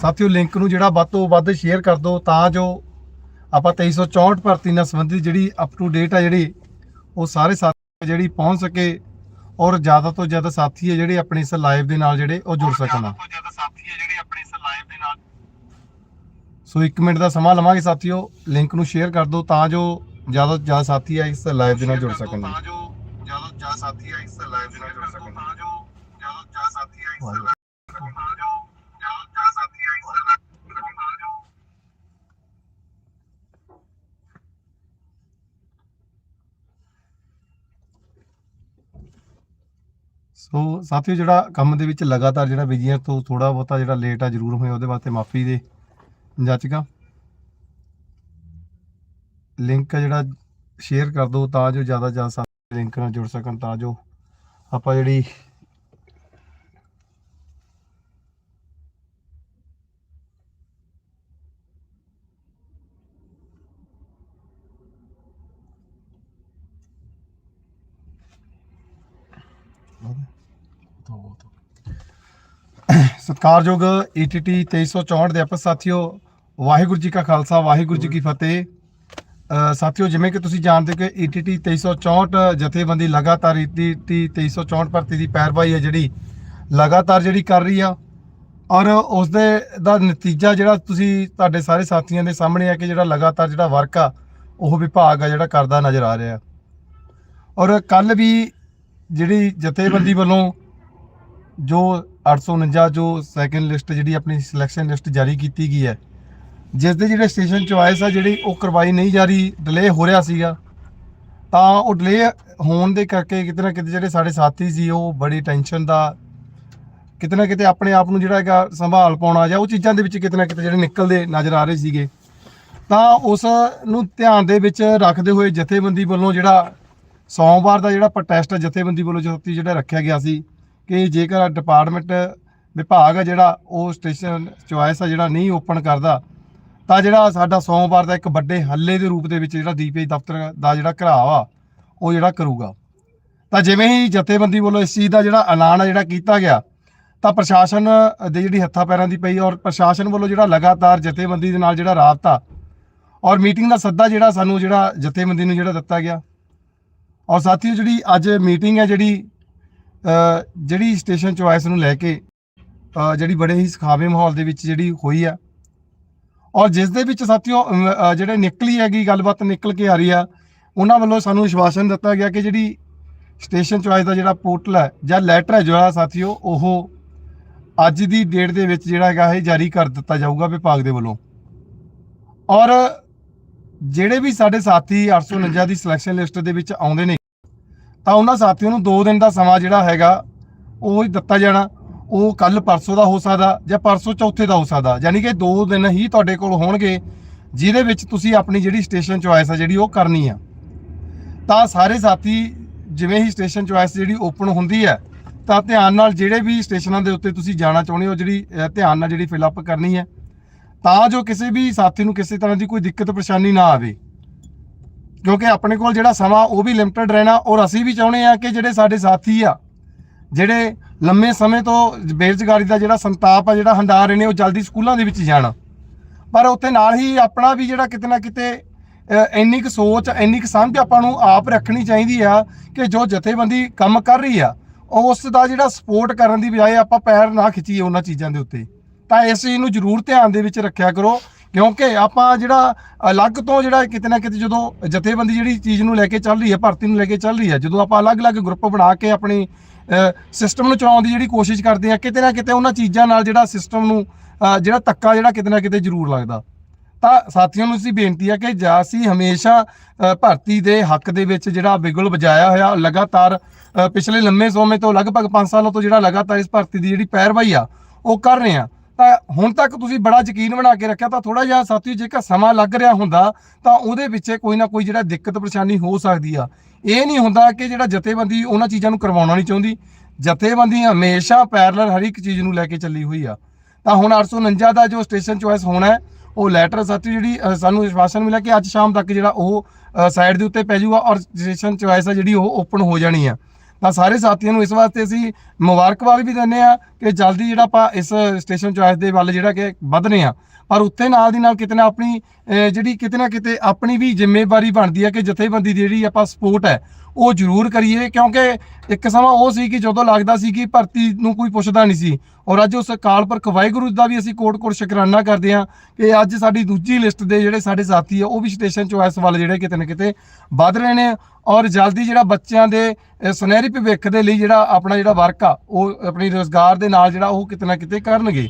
ਸਾਥੀਓ ਲਿੰਕ ਨੂੰ ਜਿਹੜਾ ਵੱਧ ਤੋਂ ਵੱਧ ਸ਼ੇਅਰ ਕਰ ਦਿਓ ਤਾਂ ਜੋ ਆਪਾਂ 2364 ਭਰਤੀ ਨਾਲ ਸੰਬੰਧਿਤ ਜਿਹੜੀ ਅਪ ਟੂ ਡੇਟ ਆ ਜਿਹੜੀ ਉਹ ਸਾਰੇ ਸਾਥੀ ਜਿਹੜੀ ਪਹੁੰਚ ਸਕੇ ਔਰ ਜ਼ਿਆਦਾ ਤੋਂ ਜ਼ਿਆਦਾ ਸਾਥੀ ਹੈ ਜਿਹੜੇ ਆਪਣੇ ਇਸ ਲਾਈਵ ਦੇ ਨਾਲ ਜਿਹੜੇ ਉਹ ਜੁੜ ਸਕਣ। ਸੋ 1 ਮਿੰਟ ਦਾ ਸਮਾਂ ਲਵਾਂਗੇ ਸਾਥੀਓ ਲਿੰਕ ਨੂੰ ਸ਼ੇਅਰ ਕਰ ਦਿਓ ਤਾਂ ਜੋ ਜ਼ਿਆਦਾ ਤੋਂ ਜ਼ਿਆਦਾ ਸਾਥੀ ਆ ਇਸ ਲਾਈਵ ਦੇ ਨਾਲ ਜੁੜ ਸਕਣ। ਤਾਂ ਜੋ ਜ਼ਿਆਦਾ ਤੋਂ ਜ਼ਿਆਦਾ ਸਾਥੀ ਆ ਇਸ ਲਾਈਵ ਦੇ ਨਾਲ ਜੁੜ ਸਕਣ। ਤਾਂ ਜੋ ਜ਼ਿਆਦਾ ਤੋਂ ਜ਼ਿਆਦਾ ਸਾਥੀ ਆ ਇਸ ਲਾਈਵ ਤਾਂ ਜੋ ਜ਼ਿਆਦਾ ਤੋਂ ਜ਼ਿਆਦਾ ਸਾਥੀ ਆ ਇਸ ਲਾਈਵ ਤਾਂ ਜੋ ਸੋ ਸਾਥੀਓ ਜਿਹੜਾ ਕੰਮ ਦੇ ਵਿੱਚ ਲਗਾਤਾਰ ਜਿਹੜਾ ਬਿਜੀਆਂ ਤੋਂ ਥੋੜਾ ਬਹੁਤਾ ਜਿਹੜਾ ਲੇਟ ਆ, ਜ਼ਰੂਰ ਹੋਇਆ, ਉਹਦੇ ਵਾਸਤੇ ਮਾਫੀ ਦੇ ਜਾਚਕਾ ਲਿੰਕ ਜਿਹੜਾ ਸ਼ੇਅਰ ਕਰ ਦਿਓ ਤਾਂ ਜੋ ਜ਼ਿਆਦਾ ਜ਼ਿਆਦਾ ਸਾਥੀ ਲਿੰਕ ਨਾਲ ਜੁੜ ਸਕਣ, ਤਾਂ ਜੋ ਆਪਾਂ ਜਿਹੜੀ ਸਤਿਕਾਰਯੋਗ E ETT 2364 ਦੇ ਆਪਸ ਸਾਥੀਓ, ਵਾਹਿਗੁਰੂ ਜੀ ਕਾ ਖਾਲਸਾ, ਵਾਹਿਗੁਰੂ ਜੀ ਕੀ ਫਤਿਹ। ਸਾਥੀਓ, ਜਿਵੇਂ ਕਿ ਤੁਸੀਂ ਜਾਣਦੇ ਕਿ E ETT 2364 ਜਥੇਬੰਦੀ ਲਗਾਤਾਰ E ETT 2364 ਭਰਤੀ ਦੀ ਪੈਰਵਾਈ ਹੈ ਜਿਹੜੀ ਲਗਾਤਾਰ ਜਿਹੜੀ ਕਰ ਰਹੀ ਆ। ਔਰ ਉਸ ਦੇ ਦਾ ਨਤੀਜਾ ਜਿਹੜਾ ਤੁਸੀਂ ਤੁਹਾਡੇ ਸਾਰੇ ਸਾਥੀਆਂ ਦੇ ਸਾਹਮਣੇ ਆ ਕਿ ਜਿਹੜਾ ਲਗਾਤਾਰ ਜਿਹੜਾ ਵਰਕ ਆ, ਉਹ ਵਿਭਾਗ ਆ ਜਿਹੜਾ ਕਰਦਾ ਨਜ਼ਰ ਆ ਰਿਹਾ। ਔਰ ਕੱਲ ਵੀ ਜਿਹੜੀ ਜਥੇਬੰਦੀ ਵੱਲੋਂ ਜੋ 849 ਜੋ ਸੈਕੰਡ ਲਿਸਟ ਜਿਹੜੀ ਆਪਣੀ ਸਿਲੈਕਸ਼ਨ ਲਿਸਟ ਜਾਰੀ ਕੀਤੀ ਗਈ ਹੈ ਜਿਸ ਦੇ ਜਿਹੜੇ ਸਟੇਸ਼ਨ ਚੁਆਇਸ ਆ ਜਿਹੜੀ ਉਹ ਕਰਵਾਈ ਨਹੀਂ ਜਾ ਰਹੀ ਡਿਲੇ ਹੋ ਰਿਹਾ ਸੀਗਾ, ਤਾਂ ਉਹ ਡਿਲੇ ਹੋਣ ਦੇ ਕਰਕੇ ਕਿਤੇ ਨਾ ਕਿਤੇ ਜਿਹੜੇ ਸਾਡੇ ਸਾਥੀ ਸੀ ਉਹ ਬੜੀ ਟੈਨਸ਼ਨ ਦਾ ਕਿਤੇ ਨਾ ਕਿਤੇ ਆਪਣੇ ਆਪ ਨੂੰ ਜਿਹੜਾ ਹੈਗਾ ਸੰਭਾਲ ਪਾਉਣਾ ਜਾਂ ਉਹ ਚੀਜ਼ਾਂ ਦੇ ਵਿੱਚ ਕਿਤੇ ਨਾ ਕਿਤੇ ਜਿਹੜੇ ਨਿਕਲਦੇ ਨਜ਼ਰ ਆ ਰਹੇ ਸੀਗੇ। ਤਾਂ ਉਸ ਨੂੰ ਧਿਆਨ ਦੇ ਵਿੱਚ ਰੱਖਦੇ ਹੋਏ ਜਥੇਬੰਦੀ ਵੱਲੋਂ ਜਿਹੜਾ ਸੋਮਵਾਰ ਦਾ ਜਿਹੜਾ ਪ੍ਰੋਟੈਸਟ ਜਥੇਬੰਦੀ ਵੱਲੋਂ ਜਥੇਬੰਦੀ ਜਿਹੜਾ ਰੱਖਿਆ ਗਿਆ ਸੀ ਕਿ ਜੇਕਰ ਡਿਪਾਰਟਮੈਂਟ ਵਿਭਾਗ ਆ ਜਿਹੜਾ, ਉਹ ਸਟੇਸ਼ਨ ਚੁਆਇਸ ਆ ਜਿਹੜਾ ਨਹੀਂ ਓਪਨ ਕਰਦਾ, ਤਾਂ ਜਿਹੜਾ ਸਾਡਾ ਸੋਮਵਾਰ ਦਾ ਇੱਕ ਵੱਡੇ ਹੱਲੇ ਦੇ ਰੂਪ ਦੇ ਵਿੱਚ ਜਿਹੜਾ ਡੀਪੀਆਈ ਦਫ਼ਤਰ ਦਾ ਜਿਹੜਾ ਘਰਾਵ ਆ, ਉਹ ਜਿਹੜਾ ਕਰੂਗਾ। ਤਾਂ ਜਿਵੇਂ ਹੀ ਜਥੇਬੰਦੀ ਵੱਲੋਂ ਇਸ ਚੀਜ਼ ਦਾ ਜਿਹੜਾ ਐਲਾਨ ਆ ਜਿਹੜਾ ਕੀਤਾ ਗਿਆ, ਤਾਂ ਪ੍ਰਸ਼ਾਸਨ ਦੇ ਜਿਹੜੀ ਹੱਥਾਂ ਪੈਰਾਂ ਦੀ ਪਈ ਔਰ ਪ੍ਰਸ਼ਾਸਨ ਵੱਲੋਂ ਜਿਹੜਾ ਲਗਾਤਾਰ ਜਥੇਬੰਦੀ ਦੇ ਨਾਲ ਜਿਹੜਾ ਰਾਬਤਾ ਔਰ ਮੀਟਿੰਗ ਦਾ ਸੱਦਾ ਜਿਹੜਾ ਸਾਨੂੰ ਜਿਹੜਾ ਜਥੇਬੰਦੀ ਨੂੰ ਜਿਹੜਾ ਦਿੱਤਾ ਗਿਆ। ਔਰ ਸਾਥੀਓ ਜਿਹੜੀ ਅੱਜ ਮੀਟਿੰਗ ਹੈ ਜਿਹੜੀ ਜਿਹੜੀ ਸਟੇਸ਼ਨ ਚੁਆਇਸ ਨੂੰ ਲੈ ਕੇ ਜਿਹੜੀ ਬੜੇ ਹੀ ਸਖਾਵੇ ਮਾਹੌਲ ਦੇ ਵਿੱਚ ਜਿਹੜੀ ਹੋਈ ਆ। ਔਰ ਜਿਸ ਦੇ ਵਿੱਚ ਸਾਥੀਓ ਜਿਹੜੇ ਨਿਕਲੀ ਹੈਗੀ, ਗੱਲਬਾਤ ਨਿਕਲ ਕੇ ਆ ਰਹੀ ਆ, ਉਹਨਾਂ ਵੱਲੋਂ ਸਾਨੂੰ ਵਿਸ਼ਵਾਸਨ ਦਿੱਤਾ ਗਿਆ ਕਿ ਜਿਹੜੀ ਸਟੇਸ਼ਨ ਚੁਆਇਸ ਦਾ ਜਿਹੜਾ ਪੋਰਟਲ ਹੈ ਜਾਂ ਲੈਟਰ ਹੈ ਜਿਹੜਾ ਸਾਥੀਓ, ਉਹ ਅੱਜ ਦੀ ਡੇਟ ਦੇ ਵਿੱਚ ਜਿਹੜਾ ਹੈਗਾ ਇਹ ਜਾਰੀ ਕਰ ਦਿੱਤਾ ਜਾਊਗਾ ਵਿਭਾਗ ਦੇ ਵੱਲੋਂ। ਔਰ ਜਿਹੜੇ ਵੀ ਸਾਡੇ ਸਾਥੀ 849 ਦੀ ਸਿਲੈਕਸ਼ਨ ਲਿਸਟ ਦੇ ਵਿੱਚ ਆਉਂਦੇ ਨੇ ਤਾਂ ਉਹਨਾਂ ਸਾਥੀਆਂ ਨੂੰ 2 ਦਿਨ ਦਾ ਸਮਾਂ ਜਿਹੜਾ ਹੈਗਾ, ਉਹ ਦਿੱਤਾ ਜਾਣਾ। ਉਹ ਕੱਲ ਪਰਸੋਂ ਦਾ ਹੋ ਸਕਦਾ ਜਾਂ ਪਰਸੋਂ ਚੌਥੇ ਦਾ ਹੋ ਸਕਦਾ। ਯਾਨੀ ਕਿ 2 ਦਿਨ ਹੀ ਤੁਹਾਡੇ ਕੋਲ ਹੋਣਗੇ, ਜਿਹਦੇ ਵਿੱਚ ਤੁਸੀਂ ਆਪਣੀ ਜਿਹੜੀ ਸਟੇਸ਼ਨ ਚੁਆਇਸ ਆ ਜਿਹੜੀ ਉਹ ਕਰਨੀ ਆ। ਤਾਂ ਸਾਰੇ ਸਾਥੀ, ਜਿਵੇਂ ਹੀ ਸਟੇਸ਼ਨ ਚੁਆਇਸ ਜਿਹੜੀ ਓਪਨ ਹੁੰਦੀ ਹੈ ਤਾਂ ਧਿਆਨ ਨਾਲ ਜਿਹੜੇ ਵੀ ਸਟੇਸ਼ਨਾਂ ਦੇ ਉੱਤੇ ਤੁਸੀਂ ਜਾਣਾ ਚਾਹੁੰਦੇ ਹੋ, ਜਿਹੜੀ ਧਿਆਨ ਨਾਲ ਜਿਹੜੀ ਫਿਲ ਅਪ ਕਰਨੀ ਹੈ ਤਾਂ ਜੋ ਕਿਸੇ ਵੀ ਸਾਥੀ ਨੂੰ ਕਿਸੇ ਤਰ੍ਹਾਂ ਦੀ ਕੋਈ ਦਿੱਕਤ, ਪਰੇਸ਼ਾਨੀ ਨਾ ਆਵੇ। ਕਿਉਂਕਿ ਆਪਣੇ ਕੋਲ ਜਿਹੜਾ ਸਮਾਂ ਉਹ ਵੀ ਲਿਮਟਿਡ ਰਹਿਣਾ ਔਰ ਅਸੀਂ ਵੀ ਚਾਹੁੰਦੇ ਆ ਕਿ ਜਿਹੜੇ ਸਾਡੇ ਸਾਥੀ ਆ, ਜਿਹੜੇ ਲੰਮੇ ਸਮੇਂ ਤੋਂ ਬੇਰੁਜ਼ਗਾਰੀ ਦਾ ਜਿਹੜਾ ਸੰਤਾਪ ਆ, ਜਿਹੜਾ ਹੰਡਾ ਰਹੇ ਨੇ ਉਹ ਜਲਦੀ ਸਕੂਲਾਂ ਦੇ ਵਿੱਚ ਜਾਣ। ਪਰ ਉੱਥੇ ਨਾਲ ਹੀ ਆਪਣਾ ਵੀ ਜਿਹੜਾ ਕਿਤੇ ਨਾ ਕਿਤੇ ਇੰਨੀ ਕੁ ਸੋਚ, ਇੰਨੀ ਕੁ ਸਮਝ ਆਪਾਂ ਨੂੰ ਆਪ ਰੱਖਣੀ ਚਾਹੀਦੀ ਆ ਕਿ ਜੋ ਜਥੇਬੰਦੀ ਕੰਮ ਕਰ ਰਹੀ ਆ ਉਸ ਦਾ ਜਿਹੜਾ ਸਪੋਰਟ ਕਰਨ ਦੀ ਬਜਾਏ ਆਪਾਂ ਪੈਰ ਨਾ ਖਿੱਚੀਏ ਉਹਨਾਂ ਚੀਜ਼ਾਂ ਦੇ ਉੱਤੇ। ਤਾਂ ਇਸ ਚੀਜ਼ ਨੂੰ ਜ਼ਰੂਰ ਧਿਆਨ ਦੇ ਵਿੱਚ ਰੱਖਿਆ ਕਰੋ ਕਿਉਂਕਿ ਆਪਾਂ ਜਿਹੜਾ ਅਲੱਗ ਤੋਂ ਜਿਹੜਾ ਕਿਤੇ ਨਾ ਕਿਤੇ ਜਦੋਂ ਜਥੇਬੰਦੀ ਜਿਹੜੀ ਚੀਜ਼ ਨੂੰ ਲੈ ਕੇ ਚੱਲ ਰਹੀ ਹੈ, ਭਰਤੀ ਨੂੰ ਲੈ ਕੇ ਚੱਲ ਰਹੀ ਹੈ, ਜਦੋਂ ਆਪਾਂ ਅਲੱਗ-ਅਲੱਗ ਗਰੁੱਪ ਬਣਾ ਕੇ ਆਪਣੀ ਸਿਸਟਮ ਨੂੰ ਚਲਾਉਣ ਦੀ ਜਿਹੜੀ ਕੋਸ਼ਿਸ਼ ਕਰਦੇ ਆ ਕਿਤੇ ਨਾ ਕਿਤੇ ਉਹਨਾਂ ਚੀਜ਼ਾਂ ਨਾਲ ਜਿਹੜਾ ਸਿਸਟਮ ਨੂੰ ਜਿਹੜਾ ਤੱਕਾ ਜਿਹੜਾ ਕਿਤੇ ਨਾ ਕਿਤੇ ਜ਼ਰੂਰ ਲੱਗਦਾ। ਤਾਂ ਸਾਥੀਆਂ ਨੂੰ ਅਸੀਂ ਬੇਨਤੀ ਹੈ ਕਿ ਜਾਂ ਅਸੀਂ ਹਮੇਸ਼ਾ ਭਰਤੀ ਦੇ ਹੱਕ ਦੇ ਵਿੱਚ ਜਿਹੜਾ ਬਿਗੁਲ ਵਜਾਇਆ ਹੋਇਆ ਲਗਾਤਾਰ ਪਿਛਲੇ ਲੰਮੇ ਸਮੇਂ ਤੋਂ ਲਗਭਗ 5 ਸਾਲਾਂ ਤੋਂ ਜਿਹੜਾ ਲਗਾਤਾਰ ਇਸ ਭਰਤੀ ਦੀ ਜਿਹੜੀ ਪੈਰਵਾਈ ਆ, ਉਹ ਕਰ ਰਹੇ ਆ ਤਾਂ ਹੁਣ ਤੱਕ ਤੁਸੀਂ ਬੜਾ ਯਕੀਨ ਬਣਾ ਕੇ ਰੱਖਿਆ, ਤਾਂ ਥੋੜਾ ਜਿਹਾ ਸਾਥੀ ਜੇਕਰ ਸਮਾਂ ਲੱਗ ਰਿਹਾ ਹੁੰਦਾ, ਤਾਂ ਉਹਦੇ ਪਿੱਛੇ ਕੋਈ ਨਾ ਕੋਈ ਜਿਹੜਾ ਦਿੱਕਤ ਪਰੇਸ਼ਾਨੀ ਹੋ ਸਕਦੀ ਆ। ਇਹ ਨਹੀਂ ਹੁੰਦਾ ਕਿ ਜਿਹੜਾ ਜਥੇਬੰਦੀ ਉਹਨਾਂ ਚੀਜ਼ਾਂ ਨੂੰ ਕਰਵਾਉਣਾ ਨਹੀਂ ਚਾਹੁੰਦੀ। ਜਥੇਬੰਦੀ ਹਮੇਸ਼ਾ ਪੈਰਲਲ ਹਰ ਇੱਕ ਚੀਜ਼ ਨੂੰ ਲੈ ਕੇ ਚੱਲੀ ਹੋਈ ਆ। ਤਾਂ ਹੁਣ 849 ਦਾ ਜੋ ਸਟੇਸ਼ਨ ਚੁਆਇਸ ਹੋਣਾ ਉਹ ਲੈਟਰ ਸਾਥੀ ਜਿਹੜੀ ਸਾਨੂੰ ਵਿਸ਼ਵਾਸਨ ਮਿਲਿਆ ਕਿ ਅੱਜ ਸ਼ਾਮ ਤੱਕ ਜਿਹੜਾ ਉਹ ਸਾਈਡ ਦੇ ਉੱਤੇ ਪੈ ਜਾਊਗਾ ਔਰ ਸਟੇਸ਼ਨ ਚੁਆਇਸ ਆ ਜਿਹੜੀ ਉਹ ਓਪਨ ਹੋ ਜਾਣੀ ਆ। ਤਾਂ ਸਾਰੇ ਸਾਥੀਆਂ ਨੂੰ ਇਸ ਵਾਸਤੇ ਅਸੀਂ ਮੁਬਾਰਕਬਾਦ ਵੀ ਦਿੰਦੇ ਆ ਕਿ ਜਲਦੀ ਜਿਹੜਾ ਆਪਾਂ ਇਸ ਸਟੇਸ਼ਨ ਚੁਆਇਸ ਦੇ ਵੱਲ ਜਿਹੜਾ ਕਿ ਵਧਨੇ ਆ ਪਰ ਉੱਥੇ ਨਾਲ ਦੀ ਨਾਲ ਕਿਤੇ ਨਾ ਆਪਣੀ ਜਿਹੜੀ ਕਿਤੇ ਨਾ ਕਿਤੇ ਆਪਣੀ ਵੀ ਜ਼ਿੰਮੇਵਾਰੀ ਬਣਦੀ ਹੈ ਕਿ ਜਥੇਬੰਦੀ ਦੀ ਜਿਹੜੀ ਆਪਾਂ ਸਪੋਰਟ ਹੈ ਉਹ ਜ਼ਰੂਰ ਕਰੀਏ, ਕਿਉਂਕਿ ਇੱਕ ਸਮਾਂ ਉਹ ਸੀ ਕਿ ਜਦੋਂ ਲੱਗਦਾ ਸੀ ਕਿ ਭਰਤੀ ਨੂੰ ਕੋਈ ਪੁੱਛਦਾ ਨਹੀਂ ਸੀ। ਔਰ ਅੱਜ ਉਸ ਅਕਾਲ ਪੁਰਖ ਵਾਹਿਗੁਰੂ ਦਾ ਵੀ ਅਸੀਂ ਕੋਟ-ਕੋਟ ਸ਼ੁਕਰਾਨਾ ਕਰਦੇ ਹਾਂ ਕਿ ਅੱਜ ਸਾਡੀ ਦੂਜੀ ਲਿਸਟ ਦੇ ਜਿਹੜੇ ਸਾਡੇ ਸਾਥੀ ਆ, ਉਹ ਵੀ ਸਟੇਸ਼ਨ ਚੁਆਇਸ ਵੱਲ ਜਿਹੜੇ ਕਿਤੇ ਨਾ ਕਿਤੇ ਵੱਧ ਰਹੇ ਨੇ। ਔਰ ਜਲਦੀ ਜਿਹੜਾ ਬੱਚਿਆਂ ਦੇ ਸੁਨਹਿਰੀ ਭਵਿੱਖ ਦੇ ਲਈ ਜਿਹੜਾ ਆਪਣਾ ਜਿਹੜਾ ਵਰਕ ਆ, ਉਹ ਆਪਣੀ ਰੋਜ਼ਗਾਰ ਦੇ ਨਾਲ ਜਿਹੜਾ ਉਹ ਕਿਤੇ ਨਾ ਕਿਤੇ ਕਰਨਗੇ।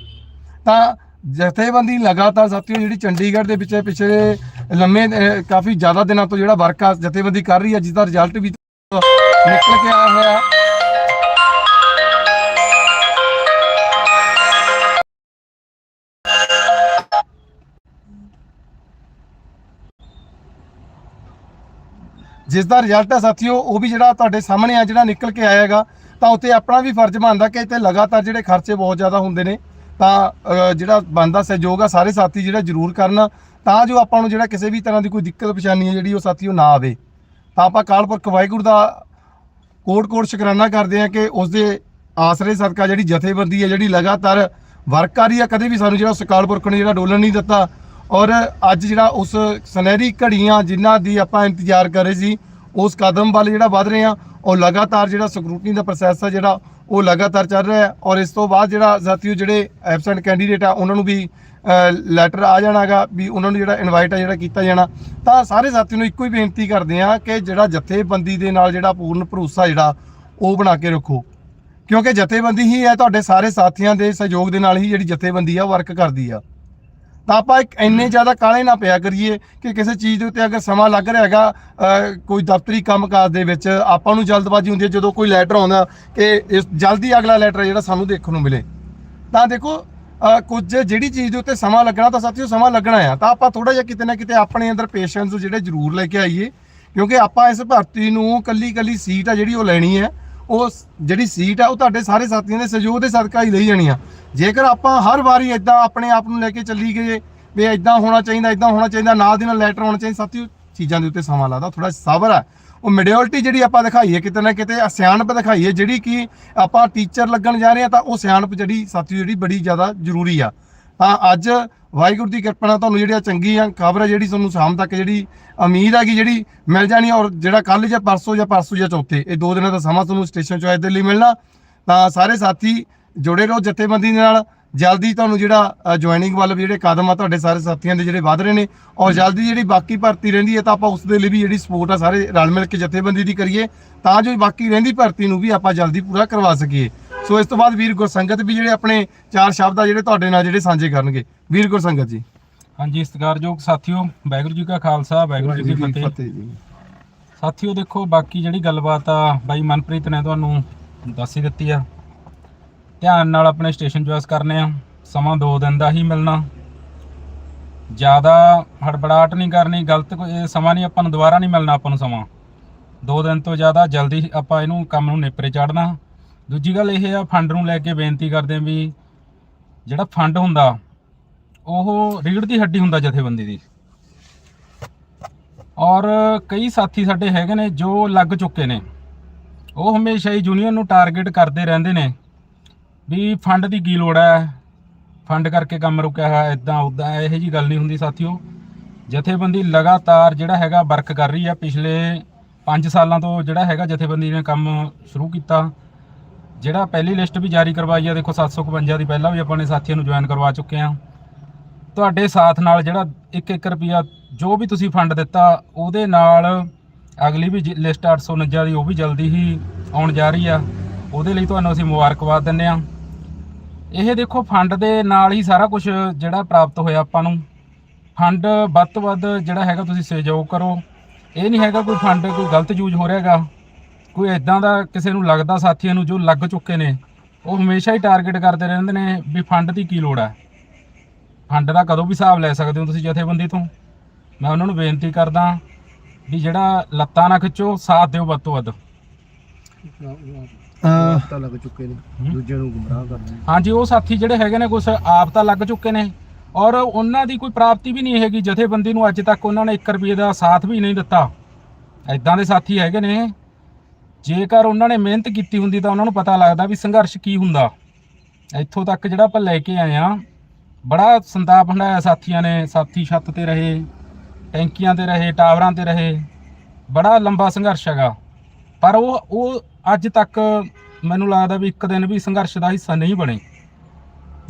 ਤਾਂ ਜਥੇਬੰਦੀ ਲਗਾਤਾਰ ਸਾਥੀਓ ਜਿਹੜੀ ਚੰਡੀਗੜ੍ਹ ਦੇ ਵਿੱਚ ਪਿਛਲੇ ਲੰਮੇ ਅਹ, ਕਾਫੀ ਜ਼ਿਆਦਾ ਦਿਨਾਂ ਤੋਂ ਜਿਹੜਾ ਵਰਕ ਆ ਜਥੇਬੰਦੀ ਕਰ ਰਹੀ ਹੈ ਜਿਸ ਦਾ ਰਿਜ਼ਲਟ ਵੀ ਨਿਕਲ ਕੇ ਆਇਆ ਹੋਇਆ ਜਿਸ ਦਾ ਰਿਜ਼ਲਟ ਹੈ ਸਾਥੀਓ ਉਹ ਵੀ ਜਿਹੜਾ ਤੁਹਾਡੇ ਸਾਹਮਣੇ ਆ ਜਿਹੜਾ ਨਿਕਲ ਕੇ ਆਏਗਾ ਤਾਂ ਉੱਥੇ ਆਪਣਾ ਵੀ ਫਰਜ਼ ਬਣਦਾ ਕਿ ਇੱਥੇ ਲਗਾਤਾਰ ਜਿਹੜੇ ਖਰਚੇ ਬਹੁਤ ਜ਼ਿਆਦਾ ਹੁੰਦੇ ਨੇ। ਤਾਂ ਜਿਹੜਾ ਬਣਦਾ ਸਹਿਯੋਗ ਆ, ਸਾਰੇ ਸਾਥੀ ਜਿਹੜਾ ਜ਼ਰੂਰ ਕਰਨ, ਤਾਂ ਜੋ ਆਪਾਂ ਨੂੰ ਜਿਹੜਾ ਕਿਸੇ ਵੀ ਤਰ੍ਹਾਂ ਦੀ ਕੋਈ ਦਿੱਕਤ ਪਰੇਸ਼ਾਨੀ ਹੈ ਜਿਹੜੀ ਉਹ ਸਾਥੀਓ ਨਾ ਆਵੇ। ਤਾਂ ਆਪਾਂ ਕਾਲਪੁਰਖ ਵਾਹਿਗੁਰੂ ਦਾ ਕੋਟ ਕੋਟ ਸ਼ੁਕਰਾਨਾ ਕਰਦੇ ਆ ਕਿ ਉਸ ਦੇ ਆਸਰੇ ਸਦਕਾ ਜਿਹੜੀ ਜਥੇਬੰਦੀ ਹੈ ਜਿਹੜੀ ਲਗਾਤਾਰ ਵਰਕ ਕਰ ਰਹੀ ਆ, ਕਦੇ ਵੀ ਸਾਨੂੰ ਜਿਹੜਾ ਸਕਾਲ ਪੁਰਖ ਨੇ ਜਿਹੜਾ ਡੋਲਣ ਨਹੀਂ ਦਿੱਤਾ। ਔਰ ਅੱਜ ਜਿਹੜਾ ਉਸ ਸੁਨਹਿਰੀ ਘੜੀਆਂ ਜਿਨ੍ਹਾਂ ਦੀ ਆਪਾਂ ਇੰਤਜ਼ਾਰ ਕਰ ਰਹੇ ਸੀ, ਉਸ ਕਦਮ ਵੱਲ ਜਿਹੜਾ ਵਧ ਰਹੇ ਆ, ਉਹ ਲਗਾਤਾਰ ਜਿਹੜਾ ਸਕਰੂਟਨੀ ਦਾ ਪ੍ਰੋਸੈਸ ਆ ਜਿਹੜਾ ਉਹ ਲਗਾਤਾਰ ਚੱਲ ਰਿਹਾ ਹੈ ਔਰ ਇਸ ਤੋਂ ਬਾਅਦ ਜਿਹੜਾ ਸਾਥੀਓ ਜਿਹੜੇ ਐਬਸੈਂਟ ਕੈਂਡੀਡੇਟ ਆ, ਉਹਨਾਂ ਨੂੰ ਵੀ ਲੈਟਰ ਆ ਜਾਣਾਗਾ ਵੀ ਉਹਨਾਂ ਨੂੰ ਜਿਹੜਾ ਇਨਵਾਈਟ ਆ, ਜਿਹੜਾ ਕੀਤਾ ਜਾਣਾ। ਤਾਂ ਸਾਰੇ ਸਾਥੀਆਂ ਨੂੰ ਇੱਕੋ ਹੀ ਬੇਨਤੀ ਕਰਦੇ ਆ ਕਿ ਜਿਹੜਾ ਜਥੇਬੰਦੀ ਦੇ ਨਾਲ ਜਿਹੜਾ ਪੂਰਨ ਭਰੋਸਾ ਜਿਹੜਾ, ਉਹ ਬਣਾ ਕੇ ਰੱਖੋ। ਕਿਉਂਕਿ ਜਥੇਬੰਦੀ ਹੀ ਹੈ, ਤੁਹਾਡੇ ਸਾਰੇ ਸਾਥੀਆਂ ਦੇ ਸਹਿਯੋਗ ਦੇ ਨਾਲ ਹੀ ਜਿਹੜੀ ਜਥੇਬੰਦੀ ਆ ਵਰਕ ਕਰਦੀ ਆ। ਤਾਂ ਆਪਾਂ ਇੱਕ ਇੰਨੇ ਜ਼ਿਆਦਾ ਕਾਲੇ ਨਾ ਪਿਆ ਕਰੀਏ ਕਿ ਕਿਸੇ ਚੀਜ਼ ਦੇ ਉੱਤੇ ਅਗਰ ਸਮਾਂ ਲੱਗ ਰਿਹਾ ਹੈਗਾ ਕੋਈ ਦਫ਼ਤਰੀ ਕੰਮਕਾਜ ਦੇ ਵਿੱਚ, ਆਪਾਂ ਨੂੰ ਜਲਦਬਾਜ਼ੀ ਹੁੰਦੀ ਹੈ ਜਦੋਂ ਕੋਈ ਲੈਟਰ ਆਉਂਦਾ ਕਿ ਇਸ ਜਲਦੀ ਅਗਲਾ ਲੈਟਰ ਜਿਹੜਾ ਸਾਨੂੰ ਦੇਖਣ ਨੂੰ ਮਿਲੇ। ਤਾਂ ਦੇਖੋ ਕੁਝ ਜਿਹੜੀ ਚੀਜ਼ ਦੇ ਉੱਤੇ ਸਮਾਂ ਲੱਗਣਾ ਤਾਂ ਸਾਥੀਓ ਸਮਾਂ ਲੱਗਣਾ ਆ। ਤਾਂ ਆਪਾਂ ਥੋੜਾ ਜਿਹਾ ਕਿਤੇ ਨਾ ਕਿਤੇ ਆਪਣੇ ਅੰਦਰ ਪੇਸ਼ੈਂਸ ਜਿਹੜੇ ਜ਼ਰੂਰ ਲੈ ਕੇ ਆਈਏ, ਕਿਉਂਕਿ ਆਪਾਂ ਇਸ ਭਰਤੀ ਨੂੰ ਕੱਲੀ ਕੱਲੀ ਸੀਟ ਆ ਜਿਹੜੀ ਉਹ ਲੈਣੀ ਹੈ। ਉਹ ਜਿਹੜੀ ਸੀਟ ਆ, ਉਹ ਤੁਹਾਡੇ ਸਾਰੇ ਸਾਥੀਆਂ ਦੇ ਸਹਿਯੋਗ ਦੇ ਸਦਕਾ ਹੀ ਲਈ ਜਾਣੀ ਆ। ਜੇਕਰ ਆਪਾਂ ਹਰ ਵਾਰੀ ਇਦਾਂ ਆਪਣੇ ਆਪ ਨੂੰ ਲੈ ਕੇ ਚੱਲੀ ਗਏ ਵੀ ਇਦਾਂ ਹੋਣਾ ਚਾਹੀਦਾ ਇਦਾਂ ਹੋਣਾ ਚਾਹੀਦਾ, ਨਾਲ ਦੀ ਨਾਲ ਲੈਟਰ ਹੋਣਾ ਚਾਹੀਦਾ, ਸਾਥੀਓ, ਚੀਜ਼ਾਂ ਦੇ ਉੱਤੇ ਸਮਾਂ ਲੱਗਦਾ ਥੋੜਾ ਸਬਰ ਆ। ਉਹ ਮੈਡਿਓਰਿਟੀ ਜਿਹੜੀ ਆਪਾਂ ਦਿਖਾਈਏ, ਕਿਤੇ ਨਾ ਕਿਤੇ ਸਿਆਣਪ ਦਿਖਾਈਏ, ਜਿਹੜੀ ਕਿ ਆਪਾਂ ਟੀਚਰ ਲੱਗਣ ਜਾ ਰਹੇ ਆ, ਤਾਂ ਉਹ ਸਿਆਣਪ ਜਿਹੜੀ, ਸਾਥੀਓ, ਜਿਹੜੀ ਬੜੀ ਜ਼ਿਆਦਾ ਜ਼ਰੂਰੀ ਆ। ਤਾਂ ਅੱਜ ਵਾਹਿਗੁਰੂ ਦੀ ਕਿਰਪਾ ਨਾਲ ਤੁਹਾਨੂੰ ਆ ਚੰਗੀ ਆ ਖਬਰ ਆ ਜਿਹੜੀ ਤੁਹਾਨੂੰ ਸ਼ਾਮ ਤੱਕ ਜਿਹੜੀ ਉਮੀਦ ਆ ਕਿ ਜਿਹੜੀ ਮਿਲ ਜਾਣੀ ਔਰ ਜਿਹੜਾ ਕੱਲ ਜਾਂ ਪਰਸੋਂ ਜਾਂ ਪਰਸੋਂ ਜਾਂ ਚੌਥੇ, ਇਹ ਦੋ ਦਿਨਾਂ ਦਾ ਸਮਾਂ ਤੁਹਾਨੂੰ ਸਟੇਸ਼ਨ ਚੋਇਸ ਦੇ ਲਈ ਮਿਲਣਾ। ਤਾਂ ਸਾਰੇ ਸਾਥੀ ਜੁੜੇ ਰਹੋ ਜਥੇਬੰਦੀ ਦੇ ਨਾਲ। ਜਲਦੀ ਤੁਹਾਨੂੰ ਜਿਹੜਾ ਜੁਆਇਨਿੰਗ ਵੱਲ ਜਿਹੜੇ ਕਦਮ ਆ ਤੁਹਾਡੇ ਸਾਰੇ ਸਾਥੀਆਂ ਦੇ ਜਿਹੜੇ ਵਧ ਰਹੇ ਨੇ, ਔਰ ਜਲਦੀ ਜਿਹੜੀ ਬਾਕੀ ਭਰਤੀ ਰਹਿੰਦੀ ਹੈ ਤਾਂ ਆਪਾਂ ਉਸ ਦੇ ਲਈ ਵੀ ਜਿਹੜੀ ਸਪੋਰਟ ਆ ਸਾਰੇ ਰਲ ਮਿਲ ਕੇ ਜਥੇਬੰਦੀ ਦੀ ਕਰੀਏ, ਤਾਂ ਜੋ ਬਾਕੀ ਰਹਿੰਦੀ ਭਰਤੀ ਨੂੰ ਵੀ ਆਪਾਂ ਜਲਦੀ ਪੂਰਾ ਕਰਵਾ ਸਕੀਏ। ਸੋ ਇਸ ਤੋਂ ਬਾਅਦ ਵੀਰ ਗੁਰਸੰਗਤ ਵੀ ਜਿਹੜੇ ਆਪਣੇ ਚਾਰ ਸ਼ਬਦ ਆ ਜਿਹੜੇ ਤੁਹਾਡੇ ਨਾਲ ਜਿਹੜੇ ਸਾਂਝੇ ਕਰਨਗੇ। ਵੀਰ ਗੁਰਸੰਗਤ ਜੀ। ਹਾਂਜੀ ਸਤਿਕਾਰਯੋਗ ਸਾਥੀਓ ਵਾਹਿਗੁਰੂ ਜੀ ਕਾ ਖਾਲਸਾ ਵਾਹਿਗੁਰੂ ਜੀ ਕੀ ਫਤਿਹ। ਸਾਥੀਓ ਦੇਖੋ ਬਾਕੀ ਜਿਹੜੀ ਗੱਲਬਾਤ ਆ ਬਾਈ ਮਨਪ੍ਰੀਤ ਨੇ ਤੁਹਾਨੂੰ ਦੱਸ ਹੀ ਦਿੱਤੀ ਆ। ਧਿਆਨ ਨਾਲ ਆਪਣੇ ਸਟੇਸ਼ਨ ਚੁਆਇਸ ਕਰਨੇ ਆ। ਸਮਾਂ 2 ਦਿਨ ਦਾ ਹੀ ਮਿਲਣਾ। ਜ਼ਿਆਦਾ ਹੜਬੜਾਹਟ ਨਹੀਂ ਕਰਨੀ ਗਲਤ ਕੋਈ ਸਮਾਂ ਨਹੀਂ ਆਪਾਂ ਨੂੰ ਦੁਬਾਰਾ ਨਹੀਂ ਮਿਲਣਾ ਆਪਾਂ ਨੂੰ ਸਮਾਂ। 2 ਦਿਨ ਤੋਂ ਜ਼ਿਆਦਾ ਜਲਦੀ ਆਪਾਂ ਇਹਨੂੰ ਕੰਮ ਨੂੰ ਨੇਪਰੇ ਚਾੜਨਾ। ਦੂਜੀ ਗੱਲ ਇਹ ਆ ਫੰਡ ਨੂੰ ਲੈ ਕੇ ਬੇਨਤੀ ਕਰਦੇ ਆ ਵੀ ਜਿਹੜਾ ਫੰਡ ਹੁੰਦਾ, ਉਹ ਰੀੜ ਦੀ ਹੱਡੀ ਹੁੰਦਾ ਜਥੇਬੰਦੀ ਦੀ। ਔਰ ਕਈ ਸਾਥੀ ਸਾਡੇ ਹੈਗੇ ਨੇ ਜੋ ਲੱਗ ਚੁੱਕੇ ਨੇ। ਉਹ ਹਮੇਸ਼ਾ ਹੀ ਯੂਨੀਅਨ ਨੂੰ ਟਾਰਗੇਟ ਕਰਦੇ ਰਹਿੰਦੇ ਨੇ ਵੀ ਫੰਡ ਦੀ ਕੀ ਲੋੜ ਹੈ? ਫੰਡ ਕਰਕੇ ਕੰਮ ਰੁਕਿਆ ਹੋਇਆ ਇਦਾਂ ਉਦਾਂ ਇਹੋ ਜੀ ਗੱਲ ਨਹੀਂ ਹੁੰਦੀ ਸਾਥੀਓ। ਜਥੇਬੰਦੀ ਲਗਾਤਾਰ ਜਿਹੜਾ ਹੈਗਾ ਵਰਕ ਕਰ ਰਹੀ ਹੈ, ਪਿਛਲੇ 5 ਸਾਲਾਂ ਤੋਂ ਜਿਹੜਾ ਹੈਗਾ ਜਥੇਬੰਦੀ ਨੇ ਕੰਮ ਸ਼ੁਰੂ ਕੀਤਾ। ਜਿਹੜਾ ਪਹਿਲੀ ਲਿਸਟ ਵੀ ਜਾਰੀ ਕਰਵਾਈ ਆ, ਦੇਖੋ 751 ਦੀ ਪਹਿਲਾਂ ਵੀ ਆਪਾਂ ਨੇ ਸਾਥੀਆਂ ਨੂੰ ਜੁਆਇਨ ਕਰਵਾ ਚੁੱਕੇ ਆ ਤੁਹਾਡੇ ਸਾਥ ਨਾਲ ਜਿਹੜਾ 1-1 ਰੁਪਿਆ ਜੋ ਵੀ ਤੁਸੀਂ ਫੰਡ ਦਿੱਤਾ, ਉਹਦੇ ਨਾਲ ਅਗਲੀ ਵੀ ਲਿਸਟ 849 ਦੀ ਉਹ ਵੀ ਜਲਦੀ ਹੀ ਆਉਣ ਜਾ ਰਹੀ ਆ। ਉਹਦੇ ਲਈ ਤੁਹਾਨੂੰ ਅਸੀਂ ਮੁਬਾਰਕਬਾਦ ਦਿੰਦੇ ਆ ਇਹ ਦੇਖੋ ਫੰਡ ਦੇ ਨਾਲ ਹੀ ਸਾਰਾ ਕੁਝ ਜਿਹੜਾ ਪ੍ਰਾਪਤ ਹੋਇਆ ਆਪਾਂ ਨੂੰ। ਫੰਡ ਵੱਧ ਤੋਂ ਵੱਧ ਜਿਹੜਾ ਹੈਗਾ ਤੁਸੀਂ ਸਹਿਯੋਗ ਕਰੋ। ਇਹ ਨਹੀਂ ਹੈਗਾ ਕੋਈ ਫੰਡ ਕੋਈ ਗਲਤ ਯੂਜ਼ ਹੋ ਰਿਹਾਗਾ ਕੋਈ ਇਦਾਂ ਦਾ ਕਿਸੇ ਨੂੰ ਲੱਗਦਾ ਸਾਥੀਆਂ ਨੂੰ ਜੋ ਲੱਗ ਚੁੱਕੇ ਨੇ ਉਹ ਹਮੇਸ਼ਾ ਹੀ ਟਾਰਗੇਟ ਕਰਦੇ ਰਹਿੰਦੇ ਨੇ ਵੀ ਫੰਡ ਦੀ ਕੀ ਲੋੜ ਹੈ। ਫੰਡ ਦਾ ਕਦੋਂ ਵੀ ਹਿਸਾਬ ਲੈ ਸਕਦੇ ਹੋ ਤੁਸੀਂ ਜਥੇਬੰਦੀ ਤੋਂ? ਮੈਂ ਉਹਨਾਂ ਨੂੰ ਬੇਨਤੀ ਕਰਦਾ ਵੀ ਜਿਹੜਾ ਲੱਤਾਂ ਨਾ ਖਿੱਚੋ ਸਾਥ ਦਿਓ ਵੱਧ ਤੋਂ ਵੱਧ। ਅਹ, ਲੱਗ ਚੁੱਕੇ ਨੇ ਹੂੰ। ਦੂਜਿਆਂ ਨੂੰ ਗੁੰਮਰਾਹ ਕਰਦੇ ਹਾਂਜੀ ਉਹ ਸਾਥੀ ਜਿਹੜੇ ਹੈਗੇ ਨੇ ਕੁਝ ਆਪ ਤਾਂ ਲੱਗ ਚੁੱਕੇ ਨੇ ਔਰ ਉਹਨਾਂ ਦੀ ਕੋਈ ਪ੍ਰਾਪਤੀ ਵੀ ਨਹੀਂ ਹੈਗੀ। ਜਥੇਬੰਦੀ ਨੂੰ ਅੱਜ ਤੱਕ ਉਹਨਾਂ ਨੇ 1 ਰੁਪਏ ਦਾ ਸਾਥ ਵੀ ਨਹੀਂ ਦਿੱਤਾ। ਐਦਾਂ ਦੇ ਸਾਥੀ ਹੈਗੇ ਨੇ ਜੇਕਰ ਉਹਨਾਂ ਨੇ ਮਿਹਨਤ ਕੀਤੀ ਹੁੰਦੀ ਤਾਂ ਉਹਨਾਂ ਨੂੰ ਪਤਾ ਲੱਗਦਾ ਵੀ ਸੰਘਰਸ਼ ਕੀ ਹੁੰਦਾ। ਇੱਥੋਂ ਤੱਕ ਜਿਹੜਾ ਆਪਾਂ ਲੈ ਕੇ ਆਏ ਆ ਬੜਾ ਸੰਤਾਪ ਹੰਡਾਇਆ ਸਾਥੀਆਂ ਨੇ, ਸਾਥੀ ਛੱਤ ਤੇ ਰਹੇ, ਟੈਂਕੀਆਂ ਤੇ ਰਹੇ, ਟਾਵਰਾਂ ਤੇ ਰਹੇ, ਬੜਾ ਲੰਬਾ ਸੰਘਰਸ਼ ਹੈਗਾ। ਪਰ ਉਹ ਉਹ ਅੱਜ ਤੱਕ ਮੈਨੂੰ ਲੱਗਦਾ ਵੀ ਇੱਕ ਦਿਨ ਵੀ ਸੰਘਰਸ਼ ਦਾ ਹਿੱਸਾ ਨਹੀਂ ਬਣੇ।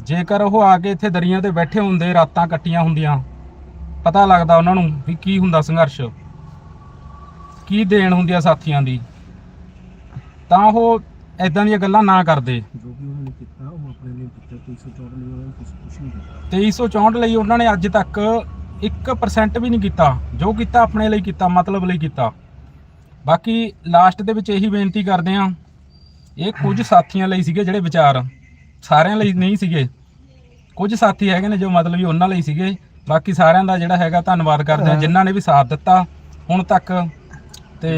ਜੇਕਰ ਉਹ ਆ ਕੇ ਇੱਥੇ ਦਰੀਆਂ ਤੇ ਬੈਠੇ ਹੁੰਦੇ, ਰਾਤਾਂ ਕੱਟੀਆਂ ਹੁੰਦੀਆਂ, ਪਤਾ ਲੱਗਦਾ ਉਹਨਾਂ ਨੂੰ ਵੀ ਕੀ ਹੁੰਦਾ ਸੰਘਰਸ਼। ਕੀ ਦੇਣ ਹੁੰਦੀ ਆ ਸਾਥੀਆਂ ਦੀ? ਤਾਂ ਉਹ ਐਦਾਂ ਦੀਆਂ ਗੱਲਾਂ ਨਾ ਕਰਦੇ। ਜੋ ਵੀ ਉਹਨਾਂ ਨੇ ਕੀਤਾ ਉਹ ਆਪਣੇ ਲਈ ਕੀਤਾ 364 ਲਈ ਉਹਨਾਂ ਨੇ ਕੁਝ ਕੁਝ ਨਹੀਂ ਕੀਤਾ। 2364 ਲਈ ਉਹਨਾਂ ਨੇ ਅੱਜ ਤੱਕ 1% ਵੀ ਨਹੀਂ ਕੀਤਾ। ਜੋ ਕੀਤਾ ਆਪਣੇ ਲਈ ਕੀਤਾ ਮਤਲਬ ਲਈ ਕੀਤਾ। ਬਾਕੀ ਲਾਸਟ ਦੇ ਵਿੱਚ ਇਹੀ ਬੇਨਤੀ ਕਰਦੇ ਆ ਇਹ ਕੁਝ ਸਾਥੀਆਂ ਲਈ ਸੀਗੇ ਜਿਹੜੇ ਵਿਚਾਰ ਸਾਰਿਆਂ ਲਈ ਨਹੀਂ ਸੀਗੇ। ਕੁਝ ਸਾਥੀ ਹੈਗੇ ਨੇ ਜੋ ਮਤਲਬ ਵੀ ਉਹਨਾਂ ਲਈ ਸੀਗੇ। ਬਾਕੀ ਸਾਰਿਆਂ ਦਾ ਜਿਹੜਾ ਹੈਗਾ ਧੰਨਵਾਦ ਕਰਦੇ ਆ ਜਿਨ੍ਹਾਂ ਨੇ ਵੀ ਸਾਥ ਦਿੱਤਾ ਹੁਣ ਤੱਕ। ਤੇ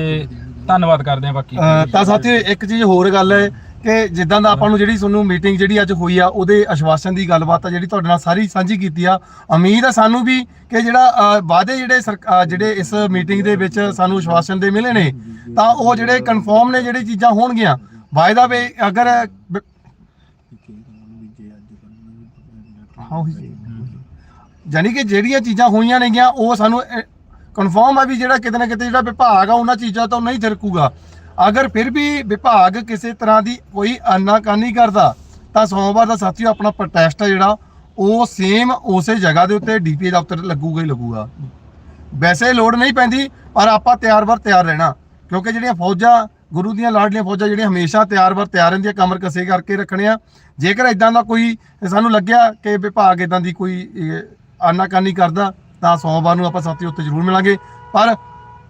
ਧੰਨਵਾਦ ਕਰਦੇ ਆ ਬਾਕੀ। ਅ, ਤਾਂ ਸਾਥੀਓ ਇੱਕ ਚੀਜ਼ ਹੋਰ ਗੱਲ ਹੈ ਕਿ ਜਿੱਦਾਂ ਦਾ ਆਪਾਂ ਨੂੰ ਜਿਹੜੀ ਤੁਹਾਨੂੰ ਮੀਟਿੰਗ ਜਿਹੜੀ ਅੱਜ ਹੋਈ ਆ ਉਹਦੇ ਆਸ਼ਵਾਸਨ ਦੀ ਗੱਲਬਾਤ ਆ ਜਿਹੜੀ ਤੁਹਾਡੇ ਨਾਲ ਸਾਰੀ ਸਾਂਝੀ ਕੀਤੀ ਆ। ਉਮੀਦ ਆ ਸਾਨੂੰ ਵੀ ਕਿ ਜਿਹੜਾ ਅ, ਵਾਅਦੇ ਜਿਹੜੇ ਸਰਕ- ਅ, ਜਿਹੜੇ ਇਸ ਮੀਟਿੰਗ ਦੇ ਵਿੱਚ ਸਾਨੂੰ ਅਸ਼ਵਾਸਨ ਦੇ ਮਿਲੇ ਨੇ ਤਾਂ ਉਹ ਜਿਹੜੇ ਕਨਫਰਮ ਨੇ ਜਿਹੜੀ ਚੀਜ਼ਾਂ ਹੋਣਗੀਆਂ। ਵਾਅਦਾ ਵੀ ਅਗਰ ਬ- ਕਿ ਹਾਂ ਉਹੀ ਜੀ। ਯਾਨੀ ਕਿ ਜਿਹੜੀਆਂ ਚੀਜ਼ਾਂ ਹੋਈਆਂ ਨੇਗੀਆਂ ਉਹ ਸਾਨੂੰ ਕਨਫਰਮ ਆ ਵੀ ਜਿਹੜਾ ਕਿਤੇ ਨਾ ਕਿਤੇ ਜਿਹੜਾ ਵਿਭਾਗ ਆ, ਉਹਨਾਂ ਚੀਜ਼ਾਂ ਤੋਂ ਨਹੀਂ ਥਿਰਕੂਗਾ। ਅਗਰ ਫਿਰ ਵੀ ਵਿਭਾਗ ਕਿਸੇ ਤਰ੍ਹਾਂ ਦੀ ਕੋਈ ਆਨਾਕਾਨੀ ਕਰਦਾ, ਤਾਂ ਸੋਮਵਾਰ ਦਾ ਸਾਥੀਓ ਆਪਣਾ ਪ੍ਰੋਟੈਸਟ ਆ ਜਿਹੜਾ, ਉਹ ਸੇਮ ਉਸੇ ਜਗ੍ਹਾ ਦੇ ਉੱਤੇ ਡੀਪੀ ਦਫ਼ਤਰ ਲੱਗੂਗਾ ਹੀ ਲੱਗੂਗਾ। ਵੈਸੇ ਲੋੜ ਨਹੀਂ ਪੈਂਦੀ, ਪਰ ਆਪਾਂ ਤਿਆਰ ਵਰ ਤਿਆਰ ਰਹਿਣਾ। ਕਿਉਂਕਿ ਜਿਹੜੀਆਂ ਫੌਜਾਂ, ਗੁਰੂ ਦੀਆਂ ਲਾਡਲੀਆਂ ਫੌਜਾਂ ਜਿਹੜੀਆਂ ਹਮੇਸ਼ਾ ਤਿਆਰ ਵਰ ਤਿਆਰ ਰਹਿੰਦੀਆਂ, ਕਮਰ ਕਸੇ ਕਰਕੇ ਰੱਖਣੇ ਆ ਜੇਕਰ ਇਦਾਂ ਦਾ ਕੋਈ ਸਾਨੂੰ ਲੱਗਿਆ ਕਿ ਵਿਭਾਗ ਇਦਾਂ ਦੀ ਕੋਈ ਆਨਾਕਾਨੀ ਕਰਦਾ ਤਾਂ ਸੋਮਵਾਰ ਨੂੰ ਆਪਾਂ ਸਾਥੀ ਉੱਤੇ ਜ਼ਰੂਰ ਮਿਲਾਂਗੇ। ਪਰ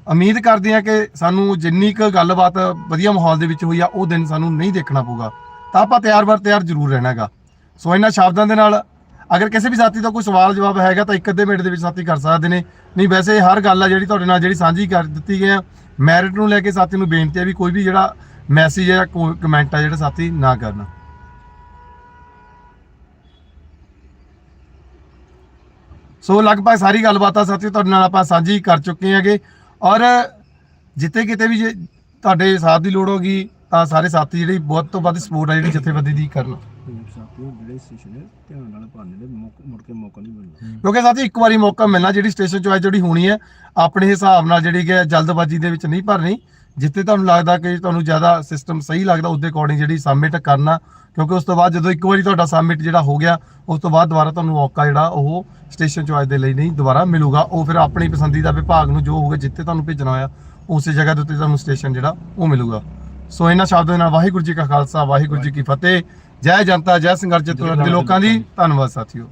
ਉਮੀਦ ਕਰਦੇ ਹਾਂ ਕਿ ਸਾਨੂੰ ਜਿੰਨੀ ਕੁ ਗੱਲਬਾਤ ਵਧੀਆ ਮਾਹੌਲ ਦੇ ਵਿੱਚ ਹੋਈ ਆ, ਉਹ ਦਿਨ ਸਾਨੂੰ ਨਹੀਂ ਦੇਖਣਾ ਪਊਗਾ। ਤਾਂ ਆਪਾਂ ਤਿਆਰ ਵਰ ਤਿਆਰ ਜ਼ਰੂਰ ਰਹਿਣਾਗਾ ਸੋ ਇਹਨਾਂ ਸ਼ਬਦਾਂ ਦੇ ਨਾਲ ਅਗਰ ਕਿਸੇ ਵੀ ਸਾਥੀ ਦਾ ਕੋਈ ਸਵਾਲ ਜਵਾਬ ਹੈਗਾ ਤਾਂ ਇੱਕ ਅੱਧੇ ਮਿੰਟ ਦੇ ਵਿੱਚ ਸਾਥੀ ਕਰ ਸਕਦੇ ਨੇ। ਨਹੀਂ, ਵੈਸੇ ਹਰ ਗੱਲ ਆ ਜਿਹੜੀ ਤੁਹਾਡੇ ਨਾਲ ਜਿਹੜੀ ਸਾਂਝੀ ਕਰ ਦਿੱਤੀ ਗਈ ਆ, ਮੈਰਿਟ ਨੂੰ ਲੈ ਕੇ ਸਾਥੀ ਨੂੰ ਬੇਨਤੀ ਹੈ ਵੀ ਕੋਈ ਵੀ ਜਿਹੜਾ ਮੈਸੇਜ ਹੈ ਜਾਂ ਕਮੈਂਟ ਆ ਜਿਹੜਾ ਸਾਥੀ ਨਾ ਕਰਨਾ। ਸੋ ਲਗਭਗ ਸਾਰੀ ਗੱਲਬਾਤਾਂ ਸਾਥੀ ਤੁਹਾਡੇ ਨਾਲ ਆਪਾਂ ਸਾਂਝੀ ਕਰ ਚੁੱਕੇ ਹੈਗੇ। ਔਰ ਜਿੱਥੇ ਕਿਤੇ ਵੀ ਜੇ ਤੁਹਾਡੇ ਸਾਥ ਦੀ ਲੋੜ ਹੋਗੀ ਤਾਂ ਸਾਰੇ ਸਾਥੀ ਜਿਹੜੀ ਬਹੁਤ ਤੋਂ ਵੱਧ ਸਪੋਰਟ ਆ ਜਿਹੜੀ ਜਥੇਬੰਦੀ ਦੀ ਕਰਨ। ਪੰਜਾਬ ਸਾਥੀਓ ਜਿਹੜੇ ਸਟੇਸ਼ਨ ਹੈ ਧਿਆਨ ਨਾਲ ਭਾਲਣੇ ਦੇ ਮੌਕੇ ਮੁੜ ਕੇ ਮੌਕਾ ਨਹੀਂ ਮਿਲਦਾ ਕਿਉਂਕਿ ਸਾਥੀ ਇੱਕ ਵਾਰੀ ਮੌਕਾ ਮਿਲਣਾ ਜਿਹੜੀ ਸਟੇਸ਼ਨ ਚੋਂ ਜਿਹੜੀ ਹੋਣੀ ਹੈ ਆਪਣੇ ਹਿਸਾਬ ਨਾਲ ਜਿਹੜੀ ਕਿ ਜਲਦਬਾਜ਼ੀ ਦੇ ਵਿੱਚ ਨਹੀਂ ਭਰਨੀ। ਜਿੱਥੇ ਤੁਹਾਨੂੰ ਲੱਗਦਾ ਕਿ ਤੁਹਾਨੂੰ ਜ਼ਿਆਦਾ ਸਿਸਟਮ ਸਹੀ ਲੱਗਦਾ ਉਹਦੇ ਅਕੋਰਡਿੰਗ ਜਿਹੜੀ ਸਬਮਿਟ ਕਰਨਾ ਕਿਉਂਕਿ ਉਸ ਤੋਂ ਬਾਅਦ ਜਦੋਂ ਇੱਕ ਵਾਰੀ ਤੁਹਾਡਾ ਸਬਮਿਟ ਜਿਹੜਾ ਹੋ ਗਿਆ, ਉਸ ਤੋਂ ਬਾਅਦ ਦੁਬਾਰਾ ਤੁਹਾਨੂੰ ਮੌਕਾ ਜਿਹੜਾ ਉਹ ਸਟੇਸ਼ਨ ਚੋਇਸ ਦੇ ਲਈ ਨਹੀਂ, ਦੁਬਾਰਾ ਮਿਲੂਗਾ। ਉਹ ਫਿਰ ਆਪਣੀ ਪਸੰਦੀਦਾ ਵਿਭਾਗ ਨੂੰ ਜੋ ਹੋਊਗਾ, ਜਿੱਥੇ ਤੁਹਾਨੂੰ ਭੇਜਣਾ ਹੋਇਆ, ਉਸੇ ਜਗ੍ਹਾ ਦੇ ਉੱਤੇ ਤੁਹਾਨੂੰ ਸਟੇਸ਼ਨ ਜਿਹੜਾ ਉਹ ਮਿਲੂਗਾ। ਸੋ ਇਹਨਾਂ ਸ਼ਬਦਾਂ ਦੇ ਨਾਲ ਵਾਹਿਗੁਰੂ ਜੀ ਕਾ ਖਾਲਸਾ, ਵਾਹਿਗੁਰੂ ਜੀ ਕੀ ਫਤਿਹ। ਜੈ ਜਨਤਾ, ਜੈ ਸੰਘਰਸ਼ ਚਤੁਰ ਲੋਕਾਂ ਦੀ ਧੰਨਵਾਦ, ਸਾਥੀਓ।